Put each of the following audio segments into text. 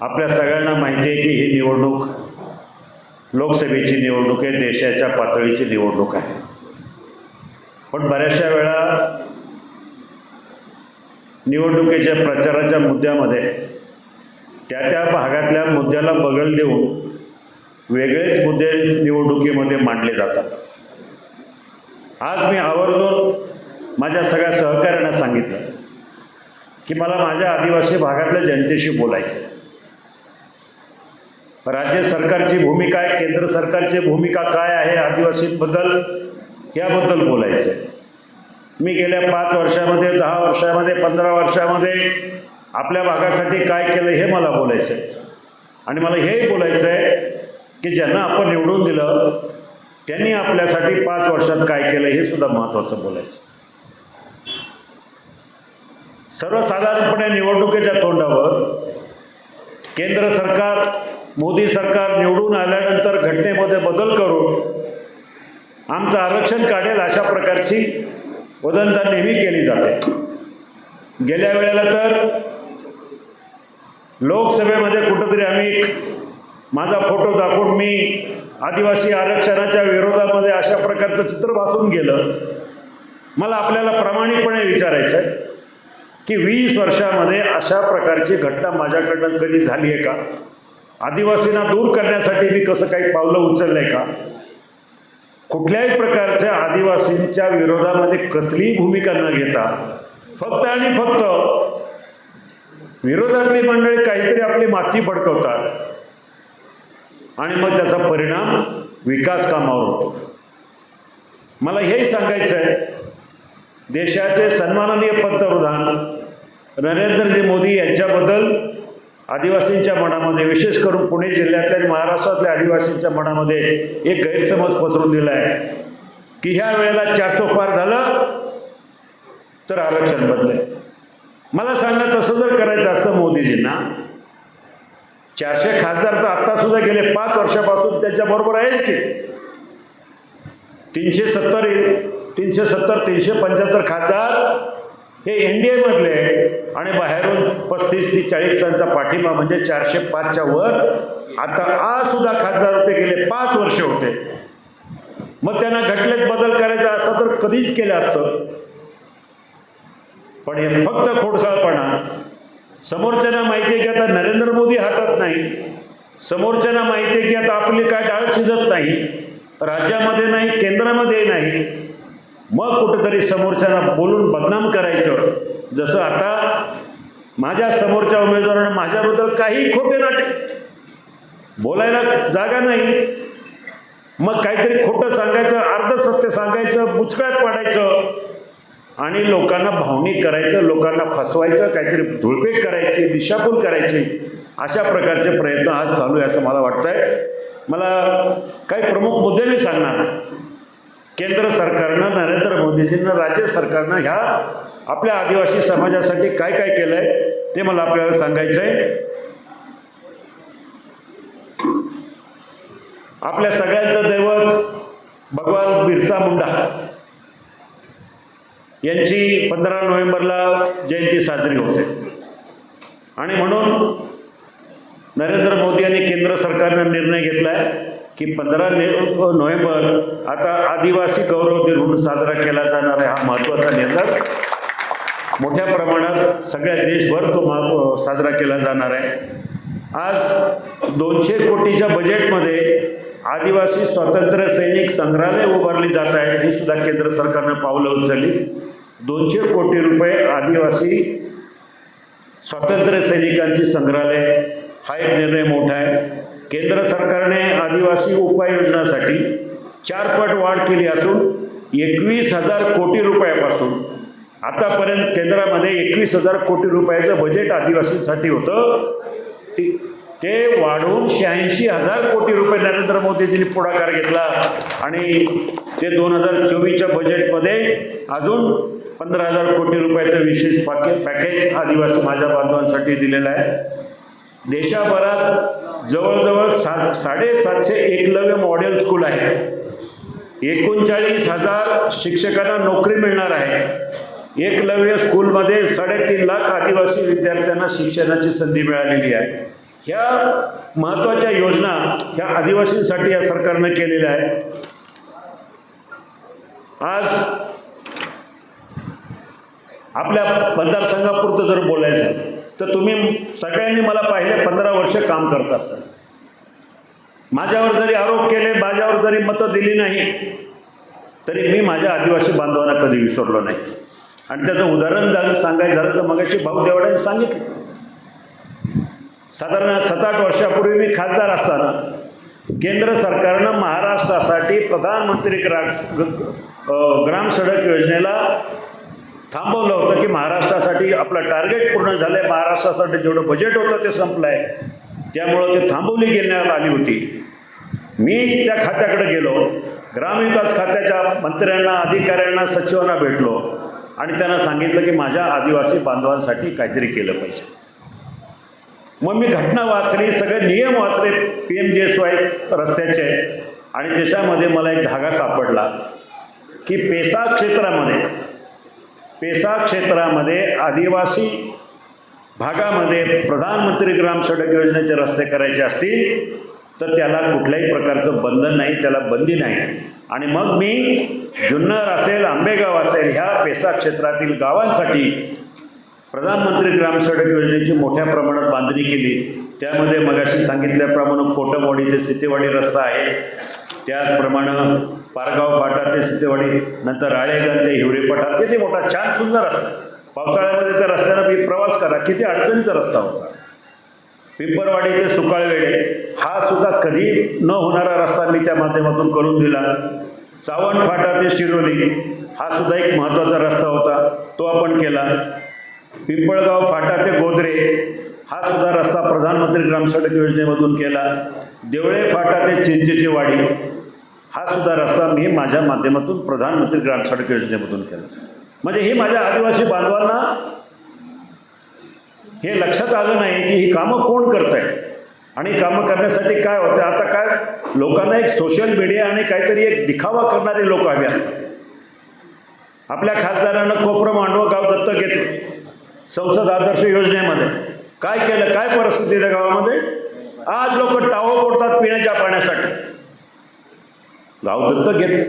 आपल्या सगळ्यांना माहिती आहे की ही निवडणूक लोकसभेची निवडणूक आहे देशाच्या पातळीची निवडणूक आहे पण बऱ्याचशा वेळा निवडणुकीच्या प्रचाराच्या मुद्द्यामध्ये त्या त्या भागातल्या मुद्द्याला बगल देऊन वेगळेच मुद्दे निवडणुकीमध्ये मांडले जातात आज मी आवर्जून माझ्या सगळ्या सहकाऱ्यांना सांगितलं की मला माझ्या आदिवासी भागातल्या जनतेशी बोलायचं आहे. राज्य सरकारची भूमिका आहे केंद्र सरकारची भूमिका काय आहे आदिवासींबद्दल याबद्दल बोलायचं आहे. मी गेल्या पाच वर्षामध्ये दहा वर्षामध्ये पंधरा वर्षामध्ये आपल्या भागासाठी काय केलं हे मला बोलायचं आहे आणि मला हेही बोलायचं आहे की ज्यांना आपण निवडून दिलं त्यांनी आपल्यासाठी पाच वर्षात काय केलं हे सुद्धा महत्त्वाचं बोलायचं सर्वसाधारणपणे निवडणुकीच्या तोंडावर केंद्र सरकार मोदी सरकार निवडून आल्यानंतर घटनेमध्ये बदल करून आमचं आरक्षण काढेल अशा प्रकारची वदंता नेहमी केली जाते. गेल्या वेळेला तर लोकसभेमध्ये कुठंतरी आम्ही माझा फोटो दाखवून मी आदिवासी आरक्षणाच्या विरोधामध्ये अशा प्रकारचं चित्र भासून गेलं. मला आपल्याला प्रामाणिकपणे विचारायचं आहे की वीस वर्षामध्ये अशा प्रकारची घटना माझ्याकडनं कधी झाली आहे का? आदिवासींना दूर करण्यासाठी मी कसं काही पावलं उचललं आहे का? कुठल्याही प्रकारच्या आदिवासींच्या विरोधामध्ये कसलीही भूमिका न घेता फक्त आणि फक्त विरोधातली मंडळी काहीतरी आपली माती भडकवतात आणि मग त्याचा परिणाम विकास कामावर होतो. मला हेही सांगायचं आहे देशाचे सन्माननीय पंतप्रधान नरेंद्रजी मोदी यांच्याबद्दल आदिवासींच्या मनामध्ये विशेष करून पुणे जिल्ह्यातल्या आणि महाराष्ट्रातल्या आदिवासींच्या मनामध्ये एक गैरसमज पसरून दिला आहे की ह्या वेळेला चारसो पार झालं तर आरक्षण बदलेल मला सांगा तसं जर करायचं असतं मोदीजींना चारशे खासदार तर आत्तासुद्धा गेले पाच वर्षापासून त्याच्याबरोबर आहेच की. तीनशे सत्तर तीनशे सत्तर तीनशे पंच्याहत्तर खासदार हे एन डी एमधले आणि बाहेरून पस्तीस ते चाळीसांचा पाठिंबा म्हणजे चारशे पाचच्या वर आता आज सुद्धा खासदार होते गेले पाच वर्ष होते. मग त्यांना घटनेत बदल करायचा असं तर कधीच केलं असतं. पण हे फक्त खोडसाळपणा. समोरच्यांना माहिती आहे की आता नरेंद्र मोदी हातात नाही. समोरच्यांना माहिती आहे की आता आपली काय डाळ शिजत नाही. राज्यामध्ये नाही केंद्रामध्ये नाही. मग कुठंतरी समोरच्यांना बोलून बदनाम करायचं. जसं आता माझ्या समोरच्या उमेदवारानं माझ्याबद्दल काही खोटे नाटे बोलायला जागा नाही. मग काहीतरी खोटं सांगायचं अर्ध सत्य सांगायचं बुचकळ्यात पाडायचं आणि लोकांना भावनिक करायचं लोकांना फसवायचं काहीतरी धुळपेक करायची दिशाभूल करायची अशा प्रकारचे प्रयत्न आज चालू आहे असं मला वाटतंय. मला काही प्रमुख मुद्दे मी सांगणार केंद्र सरकारनं नरेंद्र मोदीजींना राज्य सरकारनं ह्या आपल्या आदिवासी समाजासाठी काय काय केलं आहे ते मला आपल्याला सांगायचं आहे आपल्या सगळ्यांचं दैवत भगवान बिरसा मुंडा यांची पंधरा नोव्हेंबरला जयंती साजरी होते. आणि म्हणून नरेंद्र मोदी यांनी केंद्र सरकारनं निर्णय घेतला आहे की पंधरा ने नोव्हेंबर आता आदिवासी गौरव दिन म्हणून साजरा केला जाणार आहे हा महत्त्वाचा निर्णय. मोठ्या प्रमाणात सगळ्या देशभर तो मा साजरा केला जाणार आहे. आज दोनशे कोटीच्या बजेटमध्ये आदिवासी स्वातंत्र्य सैनिक संग्रहालय उभारली जात आहेत ही सुद्धा केंद्र सरकारनं पावलं उचलली दोनशे कोटी रुपये आदिवासी स्वातंत्र्य सैनिकांची संग्रहालय हा एक निर्णय मोठा आहे. केंद्र सरकारने आदिवासी उपाययोजनासाठी चारपट वाढ केली असून एकवीस हजार कोटी रुपयापासून आतापर्यंत केंद्रामध्ये एकवीस हजार कोटी रुपयाचं बजेट आदिवासींसाठी होतं. ते ते वाढवून शहाऐंशी हजार कोटी रुपये नरेंद्र मोदीजींनी पुढाकार घेतला आणि ते दोन हजार चोवीसच्या बजेटमध्ये अजून पंधरा हजार कोटी रुपयाचं विशेष पाके पॅकेज आदिवासी माझ्या बांधवांसाठी दिलेलं आहे. देशाभरात जवळजवळ सात साडेसातशे एकलव्य मॉडेल स्कूल आहे. एकोणचाळीस हजार शिक्षकांना नोकरी मिळणार आहे. एकलव्य स्कूलमध्ये साडेतीन लाख आदिवासी विद्यार्थ्यांना शिक्षणाची संधी मिळालेली आहे. ह्या महत्त्वाच्या योजना ह्या आदिवासींसाठी या सरकारनं केलेल्या आहे आज आपल्या मतदारसंघापुरतं जर बोलायचं तर तुम्ही सगळ्यांनी मला पाहिले पंधरा वर्ष काम करत असता माझ्यावर जरी आरोप केले माझ्यावर जरी मतं दिली नाही तरी मी माझ्या आदिवासी बांधवांना कधी विसरलो नाही. आणि त्याचं उदाहरण जा सांगायचं झालं तर मगाशी भाऊ देवड्याने सांगितलं. साधारण सात आठ वर्षापूर्वी मी खासदार असताना केंद्र सरकारनं महाराष्ट्रासाठी प्रधानमंत्री ग्रा ग्राम सडक योजनेला थांबवलं होतं की महाराष्ट्रासाठी आपलं टार्गेट पूर्ण झालं आहे महाराष्ट्रासाठी जेवढं बजेट होतं ते संपलं आहे त्यामुळं ते थांबवली गेल्याला आली होती. मी त्या खात्याकडे गेलो. ग्रामविकास खात्याच्या मंत्र्यांना अधिकाऱ्यांना सचिवांना भेटलो. आणि त्यांना सांगितलं की माझ्या आदिवासी बांधवांसाठी काहीतरी केलं पाहिजे. मग मी घटना वाचली सगळे नियम वाचले. P M J S Y रस्त्याचे. आणि त्याच्यामध्ये मला एक धागा सापडला की पेसा क्षेत्रामध्ये पेसा क्षेत्रामध्ये आदिवासी भागामध्ये प्रधानमंत्री ग्राम सडक योजनेचे रस्ते करायचे असतील तर त्याला कुठल्याही प्रकारचं बंधन नाही त्याला बंदी नाही. आणि मग मी जुन्नर असेल आंबेगाव असेल ह्या पेसा क्षेत्रातील गावांसाठी प्रधानमंत्री ग्राम सडक योजनेची मोठ्या प्रमाणात बांधणी केली. त्यामध्ये मगाशी सांगितल्याप्रमाणे कोटमवाडी ते सितेवाडी रस्ता आहे. त्याचप्रमाणे पारगाव फाटा ते सीतेवाडी नंतर राळेगण ते हिवरे पठार किती मोठा छान सुंदर रस्ता. पावसाळ्यामध्ये त्या रस्त्यानं मी प्रवास करा किती अडचणीचा रस्ता होता. पिंपरवाडी ते सुकाळवेडे हा सुद्धा कधी न होणारा रस्ता मी त्या माध्यमातून करून दिला. चावण फाटा ते शिरोली हा सुद्धा एक महत्त्वाचा रस्ता होता तो आपण केला. पिंपळगाव फाटा ते गोदरे हा सुद्धा रस्ता प्रधानमंत्री ग्रामसडक योजनेमधून केला. देवळे फाटा ते चिंचेची वाडी हा सुद्धा रस्ता मी माझ्या माध्यमातून प्रधानमंत्री ग्राम सडक योजनेमधून केला. म्हणजे ही माझ्या आदिवासी बांधवांना हे लक्षात आलं नाही की ही कामं कोण करत आहे आणि कामं करण्यासाठी काय होतं आता काय लोकांना एक सोशल मीडिया आणि काहीतरी एक दिखावा करणारे लोक हवे असतात. आपल्या खासदारानं कोपरं मांडवं गाव दत्तक घेतलं. संसद आदर्श योजनेमध्ये काय केलं काय परिस्थिती त्या गावामध्ये? आज लोक टावं पोडतात पिण्याच्या पाण्यासाठी. गाव दत्तक घेतलं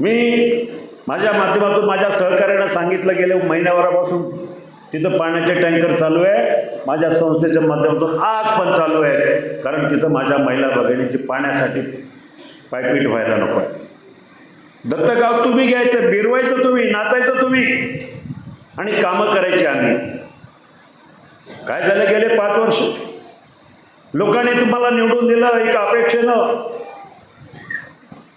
मी माझ्या माध्यमातून माझ्या सहकार्यानं सांगितलं गेलं महिन्याभरापासून तिथं पाण्याचे टँकर चालू आहे. माझ्या संस्थेच्या माध्यमातून आज पण चालू आहे. कारण तिथं माझ्या महिला भगिनीची पाण्यासाठी पायपीट व्हायला नको आहे. दत्तगाव तुम्ही घ्यायचं बिरवायचं तुम्ही नाचायचं तुम्ही. आणि कामं करायची आम्ही. काय झालं गेले पाच वर्ष. लोकांनी तुम्हाला निवडून दिलं एक अपेक्षेनं.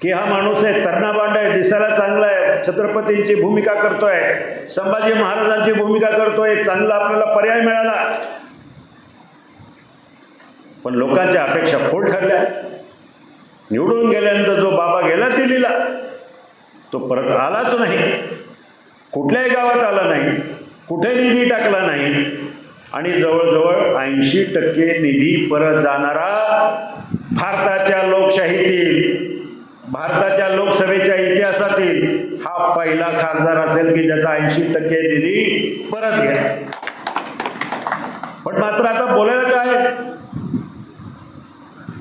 की हा माणूस आहे तरणा आहे दिसायला चांगला आहे छत्रपतींची भूमिका करतोय संभाजी महाराजांची भूमिका करतोय आहे चांगला आपल्याला पर्याय मिळाला. पण लोकांच्या अपेक्षा फोड ठरल्या. निवडून गेल्यानंतर जो बाबा गेला दिल्लीला तो परत आलाच नाही. कुठल्याही गावात आला नाही. कुठे निधी टाकला नाही. आणि जवळजवळ ऐंशी टक्के निधी परत जाणारा भारताच्या लोकशाहीतील भारताच्या लोकसभेच्या इतिहासातील हा पहिला खासदार असेल की ज्याचा ऐंशी टक्के निधी परत घ्या. पण मात्र आता बोलायला काय?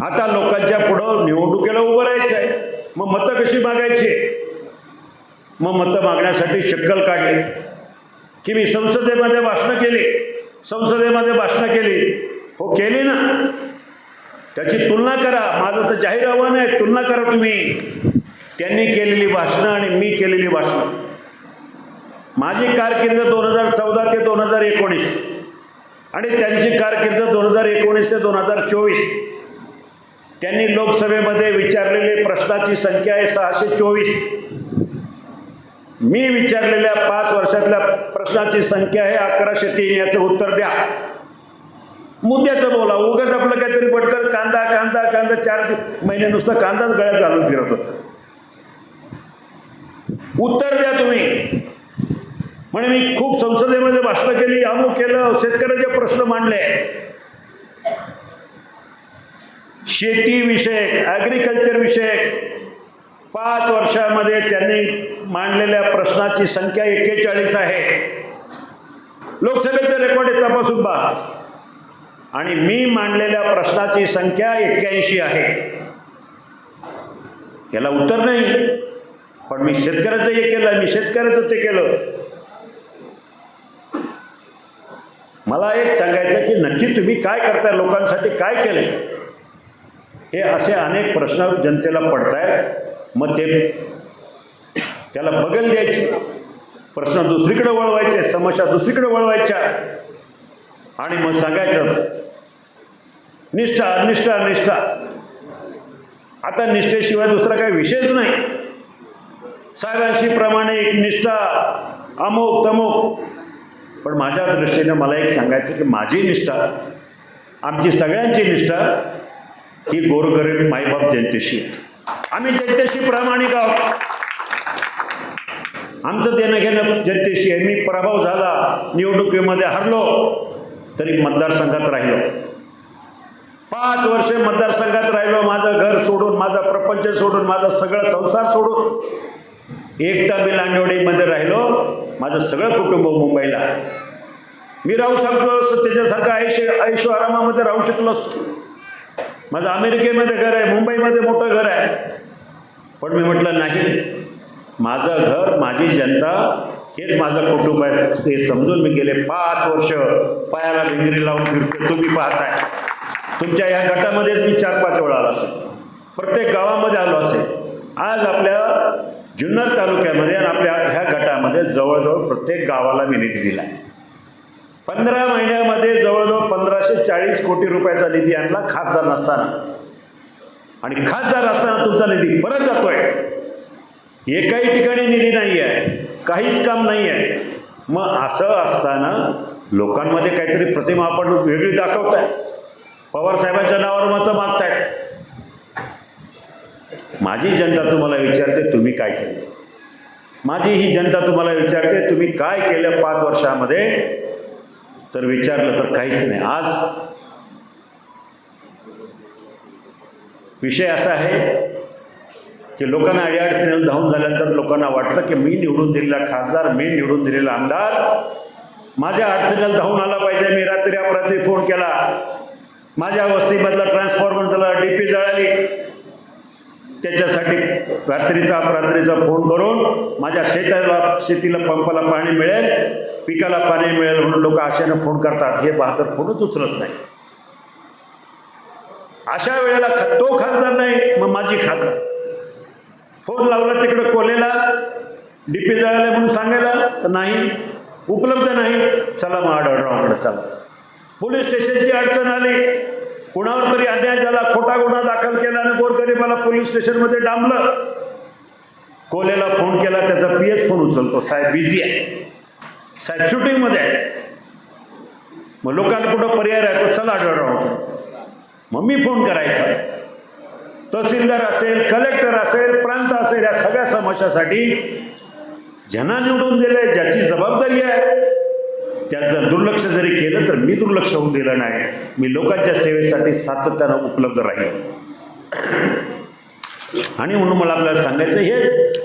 आता लोकांच्या पुढं निवडणुकीला उभं राहायचं आहे मग मतं कशी मागायची? मग मतं मागण्यासाठी शक्कल काढली. की मी संसदेमध्ये भाषणं केली. संसदेमध्ये भाषणं केली. हो केली ना? त्याची तुलना करा. माझं तर जाहीर आव्हान आहे तुलना करा तुम्ही. त्यांनी केलेली भाषणं आणि मी केलेली भाषणं. माझी कारकीर्द दोन हजार चौदा ते दोन हजार एकोणीस आणि त्यांची कारकीर्द दोन हजार एकोणीस ते दोन हजार चोवीस. त्यांनी लोकसभेमध्ये विचारलेले प्रश्नाची संख्या आहे सहाशे चोवीस. मी विचारलेल्या पाच वर्षातल्या प्रश्नाची संख्या आहे अकराशे तीन याचं उत्तर द्या. मुद्द्याचं बोला उगाच आपलं काहीतरी पटकन कांदा कांदा कांदा चार महिने नुसतं कांदाच गळ्यात घालून फिरत होता. उत्तर द्या तुम्ही. म्हणे मी खूप संसदेमध्ये भाषणं केली अमुक केलं शेतकऱ्याचे प्रश्न मांडले. शेतीविषयक ॲग्रिकल्चर विषयक पाच वर्षामध्ये त्यांनी मांडलेल्या प्रश्नाची संख्या एक्केचाळीस आहे. लोकसभेचं रेकॉर्ड आहे तपासून पहा. आणि मी मांडलेल्या प्रश्नाची संख्या एक्क्याऐंशी आहे. याला उत्तर नाही पण मी शेतकऱ्याचं हे केलं मी शेतकऱ्याचं ते केलं. मला एक सांगायचं की नक्की तुम्ही काय करताय लोकांसाठी काय केलंय? हे असे अनेक प्रश्न जनतेला पडतायत. मग ते त्याला बगल द्यायची. प्रश्न दुसरीकडे वळवायचे समस्या दुसरीकडे वळवायच्या. आणि मग सांगायचं निष्ठा निष्ठा निष्ठा. आता निष्ठेशिवाय दुसरा काही विषयच नाही. साहेबांशी प्रामाणिक निष्ठा अमुक तमुक पण माझ्या दृष्टीनं मला एक सांगायचं की माझी निष्ठा आमची सगळ्यांची निष्ठा ही गोरगरीब माईबाप जनतेशी. आम्ही जनतेशी प्रामाणिक आहोत. आमचं देणं घेणं जनतेशी आहे. मी प्रभाव झाला निवडणुकीमध्ये हरलो तरी मतदारसंघात राहिलो. पाच वर्षे मतदारसंघात राहिलो माझं घर सोडून माझा प्रपंच सोडून माझा सगळं संसार सोडून. एकटा मी लांडवडीमध्ये राहिलो माझं सगळं कुटुंब मुंबईला. मी राहू शकलो असतो त्याच्यासारखं आयुष्य आयुष्य आरामामध्ये राहू शकलो असतो. माझं अमेरिकेमध्ये घर आहे मुंबईमध्ये मोठं घर आहे. पण मी म्हटलं नाही माझं घर माझी जनता हेच माझं कुटुंब आहे. हे समजून मी गेले पाच वर्ष पायाला भिंगरी लावून फिरतो. तुम्ही पाहताय. तुमच्या ह्या गटामध्येच मी चार पाच वेळा आलो असेल. प्रत्येक गावामध्ये आलो असेल. आज आपल्या जुन्नर तालुक्यामध्ये आणि आपल्या ह्या गटामध्ये जवळजवळ प्रत्येक गावाला मी निधी दिला आहे पंधरा महिन्यामध्ये जवळजवळ पंधराशे चाळीस कोटी रुपयाचा निधी आणला खासदार नसताना. आणि खासदार असताना तुमचा निधी परत जातोय. एकाही ठिकाणी निधी नाही आहे काहीच काम नाही आहे मग असं असताना लोकांमध्ये काहीतरी प्रतिमा आपण वेगळी दाखवताय. पवार साहेबांच्या नावावर मतं मागतायत. माझी जनता तुम्हाला विचारते तुम्ही काय केलं? माझी ही जनता तुम्हाला विचारते तुम्ही काय केलं पाच वर्षामध्ये? तर विचारलं तर काहीच नाही. आज विषय असा आहे की लोकांना अडीअडचणीला धावून झाल्यानंतर लोकांना वाटतं की मी निवडून दिलेला खासदार मी निवडून दिलेला आमदार माझ्या अडचणीला धावून आला पाहिजे. मी रात्री अपरात्री फोन केला. माझ्या वस्तीमधला ट्रान्सफॉर्मर झाला डी पी जळाली. त्याच्यासाठी रात्रीचा अपरात्रीचा फोन करून माझ्या शेताला शेतीला पंपाला पाणी मिळेल पिकाला पाणी मिळेल म्हणून लोक आशेनं फोन करतात. हे बहादर फोनच उचलत नाही. अशा वेळेला ख- तो खासदार नाही मग माझी खासदार. फोन लावला तिकडं कोलेला डीपी जळाला म्हणून सांगायला तर नाही उपलब्ध नाही. चला मग आढळरावाकडे चला. पोलीस स्टेशनची अडचण आली. कुणावर तरी अन्याय झाला खोटा गुन्हा दाखल केला आणि मला पोलीस स्टेशनमध्ये डांबलं. कोलेला फोन केला त्याचा पी एस फोन उचलतो. साहेब बिझी आहे. साहेब शूटिंगमध्ये आहे. मग लोकांना कुठं पर्याय राहतो? चला आढळराव मग मी फोन करायचा. तहसीलदार असेल कलेक्टर असेल प्रांत असेल या सगळ्या समस्यासाठी ज्यांना निवडून दिले ज्याची जबाबदारी आहे त्याचं दुर्लक्ष जरी केलं तर मी दुर्लक्ष होऊन दिलं नाही. मी लोकांच्या सेवेसाठी सातत्यानं उपलब्ध राहील आणि म्हणून मला आपल्याला सांगायचं हे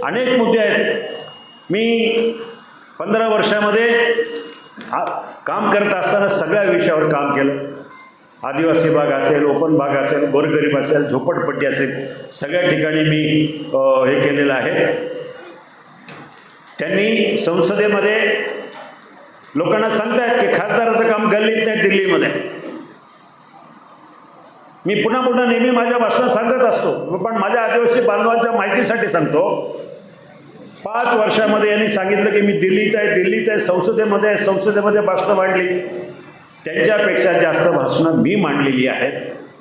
अनेक मुद्दे आहेत. मी पंधरा वर्षामध्ये आ- काम करत असताना सगळ्या विषयावर काम केलं. आदिवासी भाग असेल ओपन भाग असेल गोरगरीब असेल झोपडपट्टी असेल सगळ्या ठिकाणी मी हे केलेलं आहे. त्यांनी संसदेमध्ये लोकांना सांगतायत की खासदाराचं काम गल्लीत नाही दिल्लीमध्ये. मी पुन्हा पुन्हा नेहमी माझ्या भाषणात सांगत असतो पण माझ्या आदिवासी बांधवांच्या माहितीसाठी सांगतो. पाच वर्षामध्ये यांनी सांगितलं की मी दिल्लीत आहे दिल्लीत आहे संसदेमध्ये आहे संसदेमध्ये भाषणं मांडली. त्यांच्यापेक्षा जास्त भाषणं मी मांडलेली आहेत.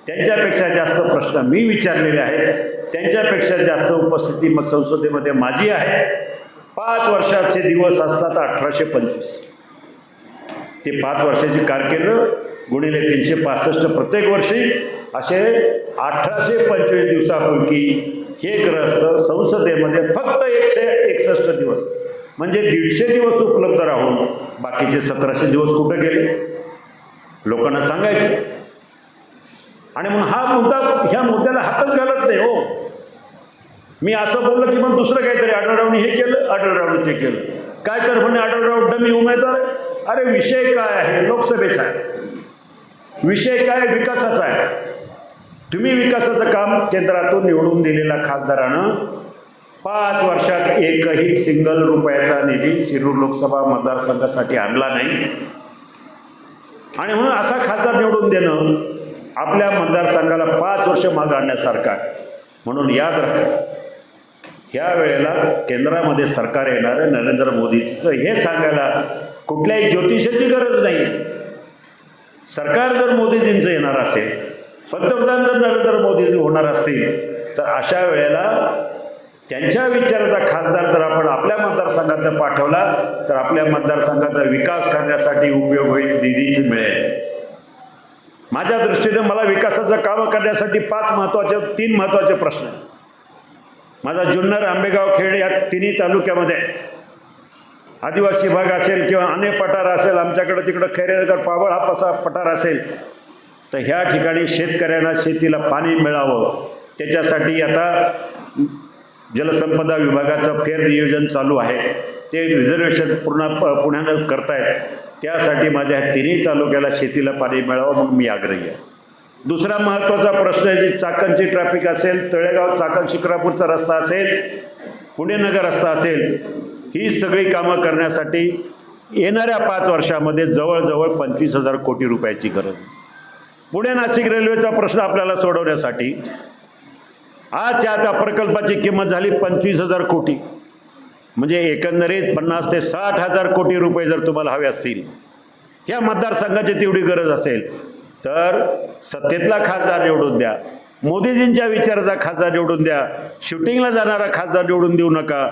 त्यांच्यापेक्षा जास्त प्रश्न मी विचारलेले आहेत. त्यांच्यापेक्षा जास्त उपस्थिती मग संसदेमध्ये माझी आहे. पाच वर्षाचे दिवस असतात अठराशे पंचवीस. ते पाच वर्षाची कारकीर्द गुणिले तीनशे पासष्ट प्रत्येक वर्षी असे अठराशे पंचवीस दिवसापैकी हे ग्रस्त संसदेमध्ये फक्त एकशे एकसष्ट दिवस म्हणजे दीडशे दिवस उपलब्ध राहून बाकीचे सतराशे दिवस कुठे गेले? लोकांना सांगायचं. आणि मग हा मुद्दा ह्या मुद्द्याला हातच घालत नाही हो. मी असं बोललं की मग दुसरं काहीतरी आढळरावनी हे केलं आढळरावनी ते केलं. काय तर म्हणे आढळराव डमी उमेदवार आहे? अरे विषय काय आहे? लोकसभेचा आहे. विषय काय विकासाचा आहे. तुम्ही विकासाचं काम केंद्रातून निवडून दिलेल्या खासदारानं पाच वर्षात एकही सिंगल रुपयाचा निधी शिरूर लोकसभा मतदारसंघासाठी आणला नाही. आणि म्हणून असा खासदार निवडून देणं आपल्या मतदारसंघाला पाच वर्ष माग आणण्यासारखा म्हणून याद राखा ह्या वेळेला केंद्रामध्ये सरकार येणार आहे नरेंद्र मोदीचं हे सांगायला कुठल्याही ज्योतिषाची गरज नाही. सरकार जर मोदीजींचं येणार असेल पंतप्रधान जर नरेंद्र मोदीजी होणार असतील तर अशा वेळेला त्यांच्या विचाराचा खासदार जर आपण आपल्या मतदारसंघात पाठवला तर आपल्या मतदारसंघाचा विकास करण्यासाठी उपयोग होईल निधीच मिळेल. माझ्या दृष्टीने मला विकासाचं कामं करण्यासाठी पाच महत्त्वाचे तीन महत्त्वाचे प्रश्न माझा जुन्नर आंबेगाव खेड या तिन्ही तालुक्यामध्ये आदिवासी भाग असेल किंवा अने पठार असेल आमच्याकडं तिकडं खैरेनगर पावळ हा पसा पठार असेल तर ह्या ठिकाणी शेतकऱ्यांना शेतीला पाणी मिळावं. त्याच्यासाठी आता जलसंपदा विभागाचं फेर नियोजन चालू आहे. ते रिझर्वेशन पूर्ण प- पुण्यानं करतायत. त्यासाठी माझ्या ह्या तिन्ही तालुक्याला शेतीला पाणी मिळावं म्हणून मी आग्रही आहे. दुसरा महत्त्वाचा प्रश्न आहे जी चाकणची ट्रॅफिक असेल तळेगाव चाकण शिक्रापूरचा रस्ता असेल पुणे नगर रस्ता असेल ही सगळी कामं करण्यासाठी येणाऱ्या पाच वर्षामध्ये जवळजवळ पंचवीस हजार कोटी रुपयाची गरज आहे. पुणे नाशिक रेल्वेचा प्रश्न आपल्याला सोडवण्यासाठी आज त्या त्या प्रकल्पाची किंमत झाली पंचवीस हजार कोटी. म्हणजे एकंदरीत पन्नास ते साठ हजार कोटी रुपये जर तुम्हाला हवे असतील या मतदारसंघाची तेवढी गरज असेल तर सत्तेतला खासदार निवडून द्या. मोदीजींच्या विचाराचा खासदार निवडून द्या. शूटिंगला जाणारा खासदार निवडून देऊ नका.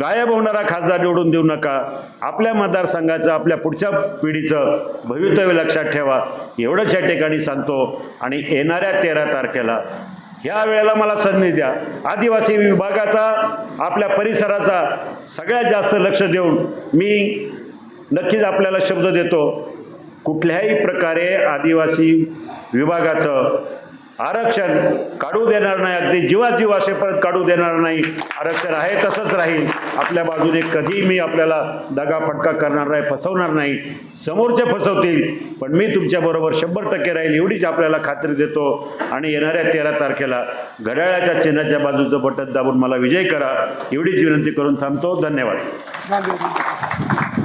गायब होणारा खासदार निवडून देऊ नका. आपल्या मतदारसंघाचं आपल्या पुढच्या पिढीचं भवितव्य लक्षात ठेवा. एवढंच या ठिकाणी सांगतो. आणि येणाऱ्या तेरा तारखेला ह्या वेळेला मला संधी द्या. आदिवासी विभागाचा आपल्या परिसराचा सगळ्यात जास्त लक्ष देऊन मी नक्कीच आपल्याला शब्द देतो. कुठल्याही प्रकारे आदिवासी विभागाचं आरक्षण काढू देणार नाही. अगदी जीवाजीव परत काढू देणार नाही. आरक्षण आहे तसंच राहील. आपल्या बाजूने कधी मी आपल्याला दगाफटका करणार नाही फसवणार नाही. समोरचे फसवतील पण मी तुमच्याबरोबर शंभर टक्के राहील एवढीच आपल्याला खात्री देतो. आणि येणाऱ्या तेरा तारखेला घड्याळाच्या चिन्हाच्या बाजूचं बटन दाबून मला विजय करा. एवढीच विनंती करून थांबतो. धन्यवाद. धन्यवाद.